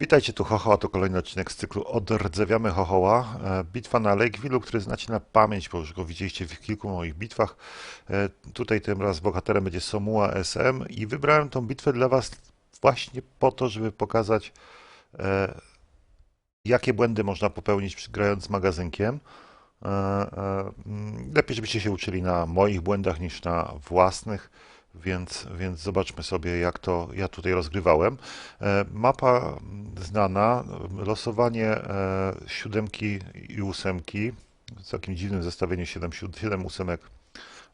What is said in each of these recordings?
Witajcie, tu Hohoła, to kolejny odcinek z cyklu Odrdzewiamy Hohoła. E, Bitwa na Lakeville'u, który znacie na pamięć, bo już go widzieliście w kilku moich bitwach. E, Tutaj tym raz bohaterem będzie Somua SM i wybrałem tą bitwę dla Was właśnie po to, żeby pokazać e, jakie błędy można popełnić grając magazynkiem. Mm, Lepiej, żebyście się uczyli na moich błędach niż na własnych, więc, więc zobaczmy sobie, jak to ja tutaj rozgrywałem. E, Mapa znana, losowanie e, siódemki i ósemki, w takim dziwnym zestawieniu 7, 7 ósemek,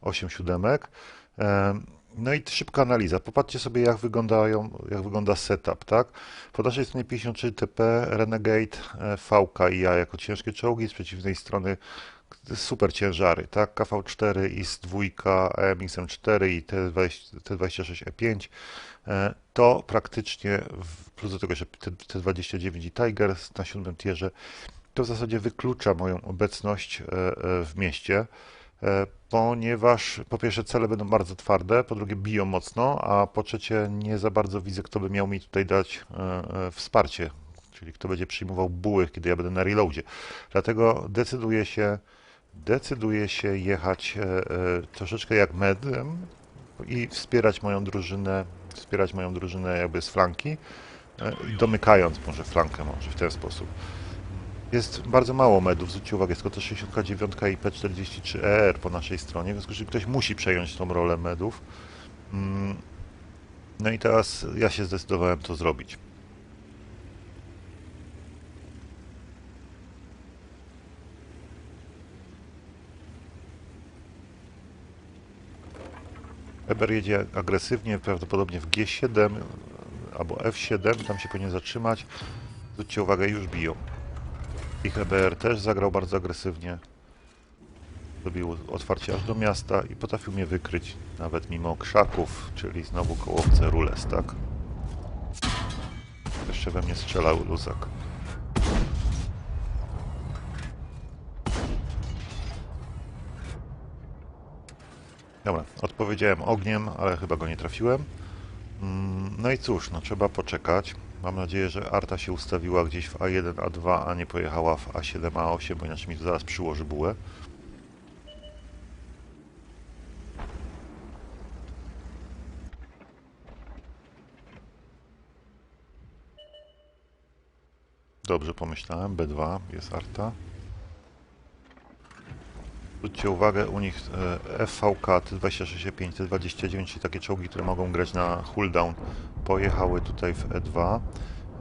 8 siódemek. E, No i szybka analiza. Popatrzcie sobie, jak wyglądają, jak wygląda setup, tak? Po naszej stronie 53 TP, Renegade, VK i ja jako ciężkie czołgi, z przeciwnej strony super ciężary, tak? KV4, IS-2, EMX-M4 i T20 T26E5. E, To praktycznie, plus do tego, że T- T29 i Tiger na siódmym tierze, to w zasadzie wyklucza moją obecność e, e, w mieście, e, ponieważ po pierwsze cele będą bardzo twarde, po drugie biją mocno, a po trzecie nie za bardzo widzę, kto by miał mi tutaj dać e, e, wsparcie, czyli kto będzie przyjmował buły, kiedy ja będę na reloadzie. Dlatego decyduję się, decyduję się jechać e, e, troszeczkę jak medem i wspierać moją drużynę, wspierać moją drużynę jakby z flanki, e, domykając może flankę może w ten sposób. Jest bardzo mało medów, zwróćcie uwagę, jest tylko to 69 i P43ER po naszej stronie, w związku z czym ktoś musi przejąć tą rolę medów. Mm, No i teraz ja się zdecydowałem to zrobić. Eber jedzie agresywnie, prawdopodobnie w G7 albo F7, tam się powinien zatrzymać. Zwróćcie uwagę, już biją. Ich EBR też zagrał bardzo agresywnie. Zrobił otwarcie aż do miasta i potrafił mnie wykryć nawet mimo krzaków, czyli znowu kołowce rules, tak? Jeszcze we mnie strzelał luzak. Dobra, odpowiedziałem ogniem, ale chyba go nie trafiłem. Mm, No i cóż, no trzeba poczekać. Mam nadzieję, że Arta się ustawiła gdzieś w A1, A2, a nie pojechała w A7, A8, bo inaczej mi to zaraz przyłoży bułę. Dobrze pomyślałem, B2 jest Arta. Zwróćcie uwagę, u nich FVK, T26E5, T29, czyli takie czołgi, które mogą grać na cooldown, pojechały tutaj w E2.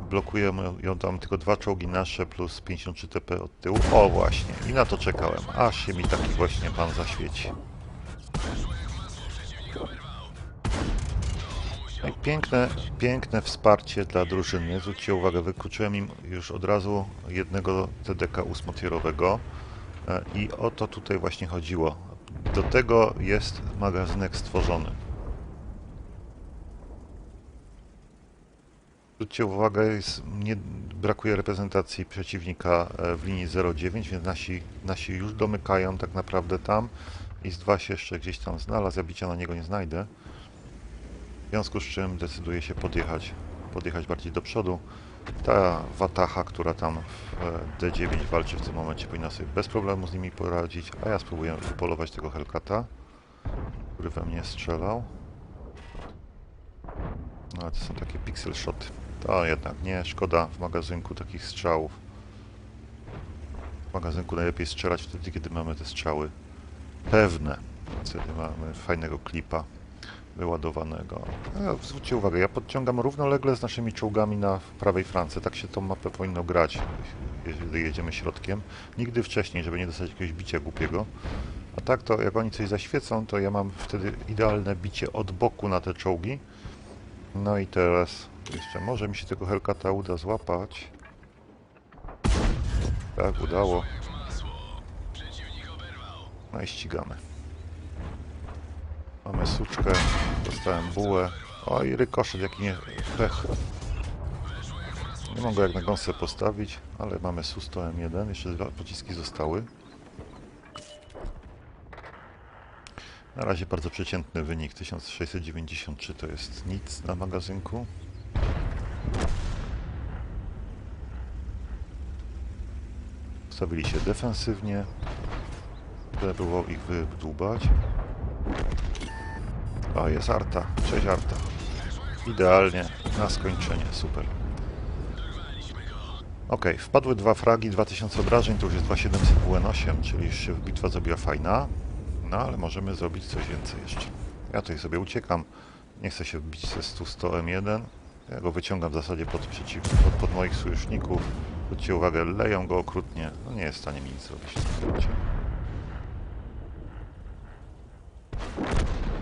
Blokują ją tam tylko dwa czołgi nasze plus 53 TP od tyłu. O właśnie, i na to czekałem, aż się mi taki właśnie pan zaświeci. No piękne, piękne wsparcie dla drużyny. Zwróćcie uwagę, wykluczyłem im już od razu jednego TDK ósmotierowego. E, I o to tutaj właśnie chodziło. Do tego jest magazynek stworzony. Zwróćcie uwagę, jest, nie brakuje reprezentacji przeciwnika e, w linii 09, więc nasi, nasi już domykają tak naprawdę tam. I z 2 się jeszcze gdzieś tam znalazł, ja bicia na niego nie znajdę. W związku z czym decyduję się podjechać, podjechać bardziej do przodu. Ta Wataha, która tam w e, D9 walczy w tym momencie, powinna sobie bez problemu z nimi poradzić, a ja spróbuję polować tego Hellcata, który we mnie strzelał. No ale to są takie pixel shoty. To jednak nie, szkoda w magazynku takich strzałów. W magazynku najlepiej strzelać wtedy, kiedy mamy te strzały pewne. Wtedy mamy fajnego klipa wyładowanego. Zwróćcie uwagę, ja podciągam równolegle z naszymi czołgami na prawej flance. Tak się tą mapę powinno grać, jeżeli jedziemy środkiem. Nigdy wcześniej, żeby nie dostać jakiegoś bicia głupiego. A tak to, jak oni coś zaświecą, to ja mam wtedy idealne bicie od boku na te czołgi. No i teraz jeszcze może mi się tego Hellcata uda złapać. Tak, udało. No i ścigamy. Mamy suczkę, dostałem bułę. o i rykoszet, jaki nie... pech. Nie mogę jak na gąsce postawić, ale mamy Susto M1, jeszcze dwa pociski zostały. Na razie bardzo przeciętny wynik, 1693 to jest nic na magazynku. Ustawili się defensywnie, będę było ich wydłubać. O, jest Arta. Cześć Arta. Idealnie na skończenie. Super. Ok, wpadły dwa fragi, 2000 obrażeń, to już jest 2700 WN8, czyli już się bitwa zrobiła fajna. No, ale możemy zrobić coś więcej jeszcze. Ja tutaj sobie uciekam. Nie chcę się wbić ze 100 M1. Ja go wyciągam w zasadzie pod, przeciw, pod, pod moich sojuszników. Zwróćcie uwagę, leją go okrutnie. No nie jest w stanie mi nic zrobić.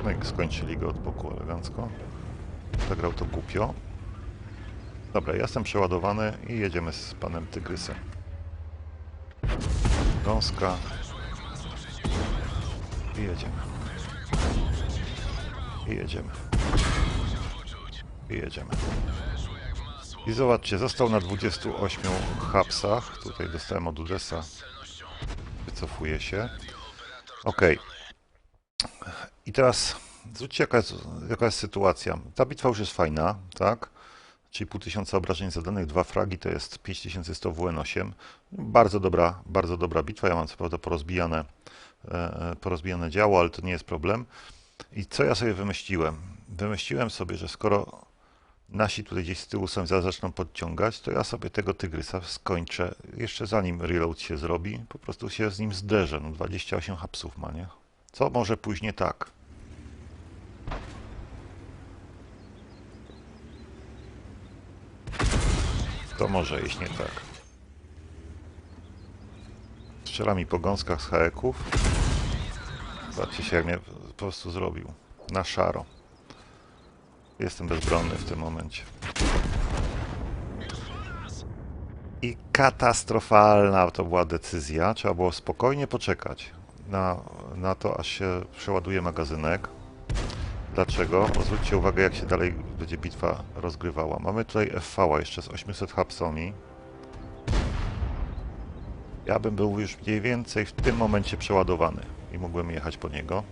No i skończyli go od boku elegancko. Zagrał to głupio. Dobra, ja jestem przeładowany i jedziemy z panem Tygrysem. Gąska. I jedziemy. I jedziemy. I jedziemy. I zobaczcie, został na 28 hapsach. Tutaj dostałem od Udesa. Wycofuję się. Ok. I teraz zwróćcie jaka jest, jaka jest sytuacja. Ta bitwa już jest fajna, tak? Czyli pół tysiąca obrażeń zadanych, dwa fragi to jest 5100 WN8. Bardzo dobra, bardzo dobra bitwa. Ja mam co prawda porozbijane, e, porozbijane działo, ale to nie jest problem. I co ja sobie wymyśliłem? Wymyśliłem sobie, że skoro nasi tutaj gdzieś z tyłu zaraz zaczną podciągać, to ja sobie tego tygrysa skończę, jeszcze zanim reload się zrobi, po prostu się z nim zderzę. No 28 hapsów ma, nie? Co może później tak? To może iść nie tak. Strzela mi po gąskach z haeków. Zobaczcie się, jak mnie po prostu zrobił. Na szaro. Jestem bezbronny w tym momencie. I katastrofalna to była decyzja. Trzeba było spokojnie poczekać na, na to, aż się przeładuje magazynek. Dlaczego? Bo zwróćcie uwagę, jak się dalej będzie bitwa rozgrywała. Mamy tutaj FV jeszcze z 800 hapsami. Ja bym był już mniej więcej w tym momencie przeładowany i mógłbym jechać po niego.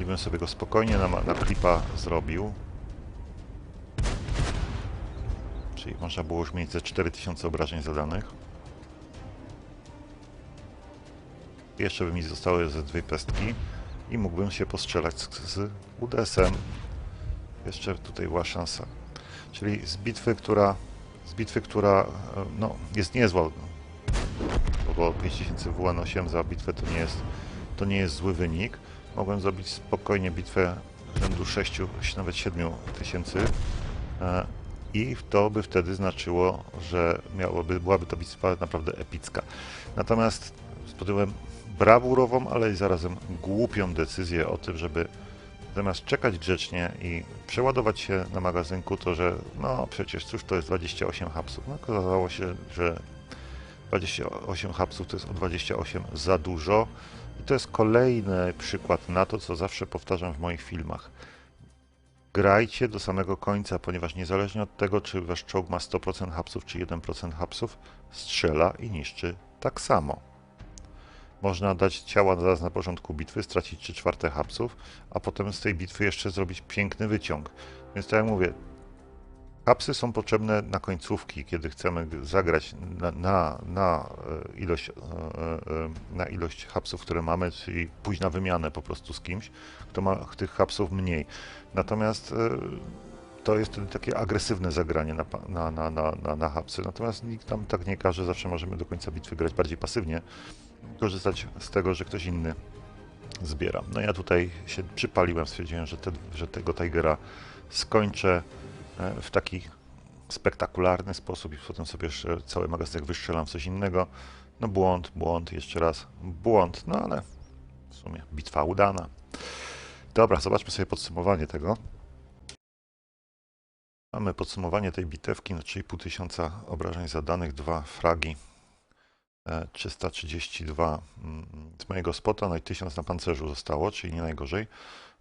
I bym sobie go spokojnie na, na klipa zrobił. Czyli można było już mieć ze 4000 obrażeń zadanych. Jeszcze by mi zostały ze dwie pestki i mógłbym się postrzelać z, z UDS-em. Jeszcze tutaj była szansa. Czyli z bitwy, która, z bitwy, która e, no, jest niezła, bo 5000 WN8 za bitwę to nie jest, to nie jest zły wynik. Mogłem zrobić spokojnie bitwę rzędu 6, nawet 7 tysięcy e, i to by wtedy znaczyło, że miałoby, byłaby to bitwa naprawdę epicka. Natomiast podjąłem brawurową, ale i zarazem głupią decyzję o tym, żeby zamiast czekać grzecznie i przeładować się na magazynku, to że no przecież cóż to jest 28 hapsów. No okazało się, że 28 hapsów to jest o 28 za dużo i to jest kolejny przykład na to, co zawsze powtarzam w moich filmach. Grajcie do samego końca, ponieważ niezależnie od tego, czy wasz czołg ma 100% hapsów, czy 1% hapsów, strzela i niszczy tak samo. Można dać ciała zaraz na początku bitwy, stracić 3 czwarte hapsów, a potem z tej bitwy jeszcze zrobić piękny wyciąg. Więc tak jak mówię, hapsy są potrzebne na końcówki, kiedy chcemy zagrać na, na, na, e, ilość, e, e, na ilość hapsów, które mamy, czyli pójść na wymianę po prostu z kimś, kto ma tych hapsów mniej. Natomiast to jest wtedy takie agresywne zagranie na, na, na, na, na, hapsy. Natomiast nikt nam tak nie każe, zawsze możemy do końca bitwy grać bardziej pasywnie, korzystać z tego, że ktoś inny zbiera. No ja tutaj się przypaliłem, stwierdziłem, że, że tego Tigera skończę w taki spektakularny sposób i potem sobie cały magazynek wystrzelam w coś innego. No błąd, błąd, jeszcze raz błąd, no ale w sumie bitwa udana. Dobra, zobaczmy sobie podsumowanie tego. Mamy podsumowanie tej bitewki na 3,5 tysiąca obrażeń zadanych, dwa fragi, 332 mm, z mojego spota, no i 1000 na pancerzu zostało, czyli nie najgorzej.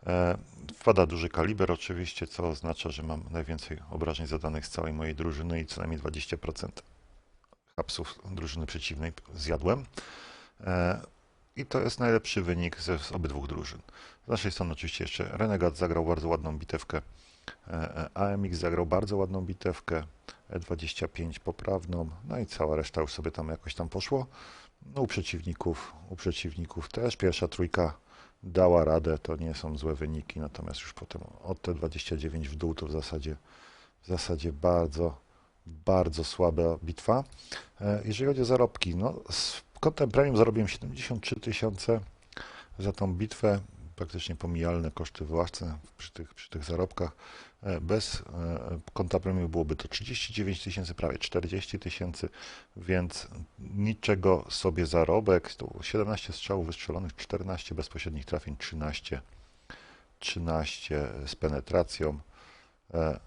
E, wpada duży kaliber oczywiście, co oznacza, że mam najwięcej obrażeń zadanych z całej mojej drużyny i co najmniej 20% hapsów drużyny przeciwnej zjadłem. E, I to jest najlepszy wynik ze, z obydwu drużyn. Z naszej strony oczywiście jeszcze Renegat zagrał bardzo ładną bitewkę E, e, AMX zagrał bardzo ładną bitewkę, E25 poprawną, no i cała reszta już sobie tam jakoś tam poszło. No, u przeciwników, u przeciwników też pierwsza trójka dała radę, to nie są złe wyniki, natomiast już potem od T29 w dół to w zasadzie, w zasadzie bardzo, bardzo słaba bitwa. E, Jeżeli chodzi o zarobki, no z kontem premium zarobiłem 73 tysiące za tą bitwę, praktycznie pomijalne koszty własne przy tych, przy tych zarobkach. E, Bez e, konta premium byłoby to 39 tysięcy, prawie 40 tysięcy, więc niczego sobie zarobek. To było 17 strzałów wystrzelonych, 14 bezpośrednich trafień, 13, 13 z penetracją, e,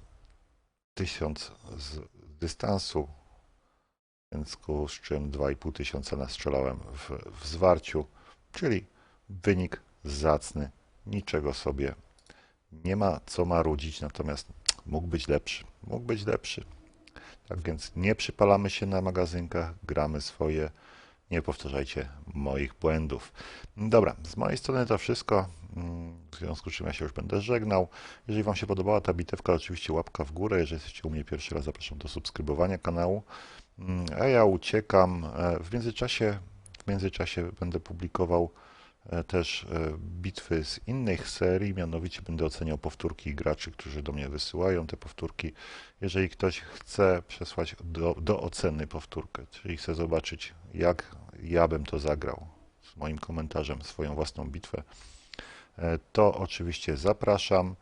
1000 z dystansu, więc z czym 2,5 tysiąca nastrzelałem w, w zwarciu, czyli wynik zacny, niczego sobie nie ma co marudzić, natomiast mógł być lepszy, mógł być lepszy. Tak więc nie przypalamy się na magazynkach, gramy swoje, nie powtarzajcie moich błędów. Dobra, z mojej strony to wszystko, Mm, w związku z czym ja się już będę żegnał. Jeżeli Wam się podobała ta bitewka, oczywiście łapka w górę, jeżeli jesteście u mnie pierwszy raz, zapraszam do subskrybowania kanału. Mm, A ja uciekam. E, W międzyczasie, w międzyczasie będę publikował też e, bitwy z innych serii, mianowicie będę oceniał powtórki graczy, którzy do mnie wysyłają te powtórki. Jeżeli ktoś chce przesłać do, do oceny powtórkę, czyli chce zobaczyć, jak ja bym to zagrał z moim komentarzem, swoją własną bitwę, e, to oczywiście zapraszam.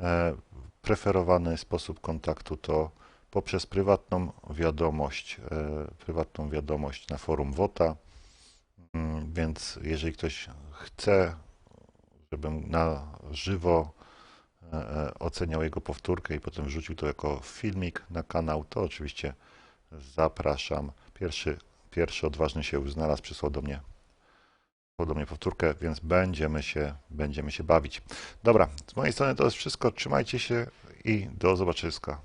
E, Preferowany sposób kontaktu to poprzez prywatną wiadomość, e, prywatną wiadomość na forum WOTA. Mm, Więc jeżeli ktoś chce, żebym na żywo e, e, oceniał jego powtórkę i potem wrzucił to jako filmik na kanał, to oczywiście zapraszam. Pierwszy, pierwszy odważny się znalazł, przysłał do mnie, mnie powtórkę, więc będziemy się, będziemy się bawić. Dobra, z mojej strony to jest wszystko. Trzymajcie się i do zobaczyska.